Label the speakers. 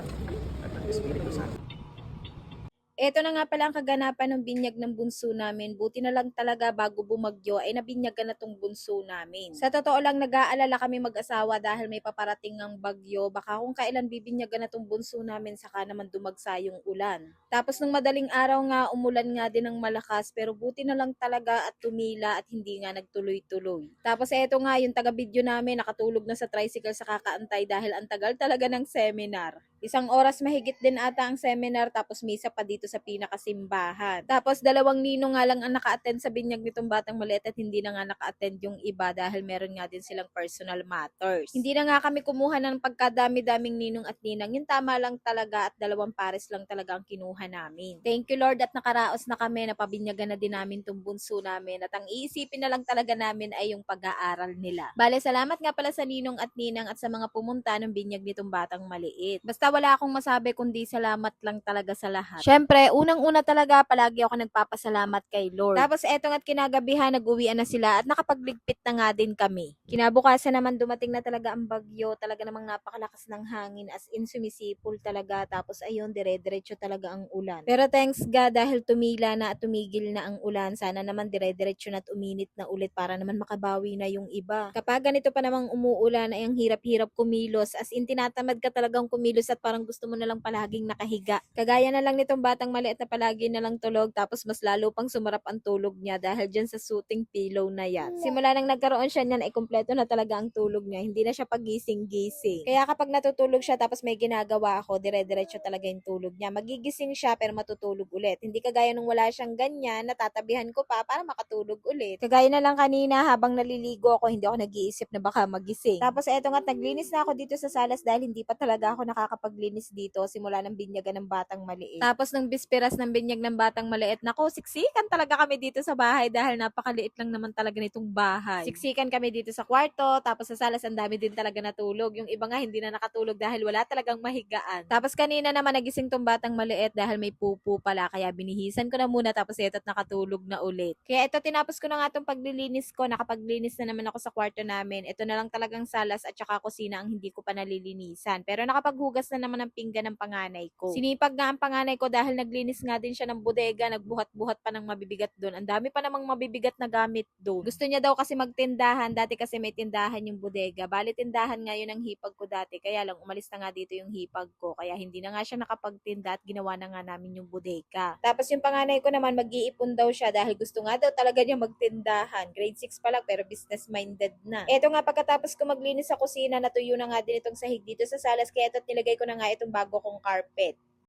Speaker 1: Anak, at ng Espiritu Santo.
Speaker 2: Ito na nga pala ang kaganapan ng binyag ng bunso namin. Buti na lang talaga bago bumagyo ay nabinyagan na tong bunso namin. Sa totoo lang nag-aalala kami mag-asawa dahil may paparating ng bagyo. Baka kung kailan bibinyagan na tong bunso namin saka naman dumagsa yung ulan. Tapos nung madaling araw nga umulan nga din ng malakas pero buti na lang talaga at tumila at hindi nga nagtuloy-tuloy. Tapos eto nga yung taga-video namin nakatulog na sa tricycle sa kakaantay dahil ang tagal talaga ng seminar. Isang oras mahigit din ata ang seminar tapos misa pa dito sa pinakasimbahan. Tapos dalawang ninong nga lang ang naka-attend sa binyag nitong batang maliit at hindi na nga naka-attend yung iba dahil meron nga din silang personal matters. Hindi na nga kami kumuha ng pagkadami-daming ninong at ninang. Yung tama lang talaga at dalawang pares lang talaga ang kinuha namin. Thank you Lord at nakaraos na kami, napabinyagan na din namin tong bunso namin at ang iisipin na lang talaga namin ay yung pag-aaral nila. Bale, salamat nga pala sa ninong at ninang at sa mga pumunta ng binyag nitong batang maliit. Basta wala akong masabi kundi salamat lang talaga sa lahat. Syempre, unang-una talaga palagi ako nagpapasalamat kay Lord. Tapos eto nga't kinagabihan, nag-uwian na sila at nakapagligpit na nga din kami. Kinabukasan naman dumating na talaga ang bagyo, talaga namang napakalakas ng hangin as in sumisipol talaga tapos ayun dire-diretso talaga ang ulan. Pero thanks God dahil tumila na at tumigil na ang ulan, sana naman dire-diretso na at uminit na ulit para naman makabawi na yung iba. Kapag ganito pa namang umuulan ay ang hirap-hirap kumilos as in tinatamad ka talagang kumilos at parang gusto mo na lang palaging nakahiga. Kagaya na lang nitong batang maliit na palagi na lang tulog tapos mas lalo pang sumarap ang tulog niya dahil dyan sa soothing pillow na yan. Simula nang nagkaroon siya niyan ay kumpleto na talaga ang tulog niya. Hindi na siya pagising-gising. Kaya kapag natutulog siya tapos may ginagawa ako, dire-diretso talaga yung tulog niya. Magigising siya pero matutulog ulit. Hindi kagaya nung wala siyang ganyan, natatabihan ko pa para makatulog ulit. Kagaya na lang kanina habang naliligo ako, hindi ako nag-iisip na baka magising. Tapos eto nga, naglinis na ako dito sa salas dahil hindi pa talaga ako nakakapaglinis dito simula ng binyagan ng batang maliit. Tapos nung bisperas ng binyag ng batang maliit, nako, siksikan talaga kami dito sa bahay dahil napakaliit lang naman talaga nitong bahay. Siksikan kami dito sa kwarto, tapos sa salas ang dami din talaga natulog. Yung iba nga hindi na nakatulog dahil wala talagang mahigaan. Tapos kanina naman nagising tong batang maliit dahil may pupu pala, kaya binihisan ko na muna tapos ito't nakatulog na ulit. Kaya ito tinapos ko na nga tong paglilinis ko, nakapaglinis na naman ako sa kwarto namin. Ito na lang talagang salas at saka kusina ang hindi ko pa nalilinisan. Pero nakapaghugas na naman ng pinggan ng panganay ko. Sinipag nga ang panganay ko dahil naglinis nga din siya ng bodega, nagbuhat-buhat pa ng mabibigat doon. Ang dami pa namang mabibigat na gamit doon. Gusto niya daw kasi magtindahan, dati kasi may tindahan yung bodega. Bali tindahan ngayon ang hipag ko dati, kaya lang umalis na nga dito yung hipag ko. Kaya hindi na nga siya nakapagtinda at ginawa na nga namin yung bodega. Tapos yung panganay ko naman mag-iipon daw siya dahil gusto nga daw talaga niya magtindahan. Grade 6 pa lang pero business minded na. Eto nga pagkatapos ko maglinis sa kusina, natuyo na nga din itong sahig dito sa salas kaya ito't nilagay ko na nga itong bago kong carpet.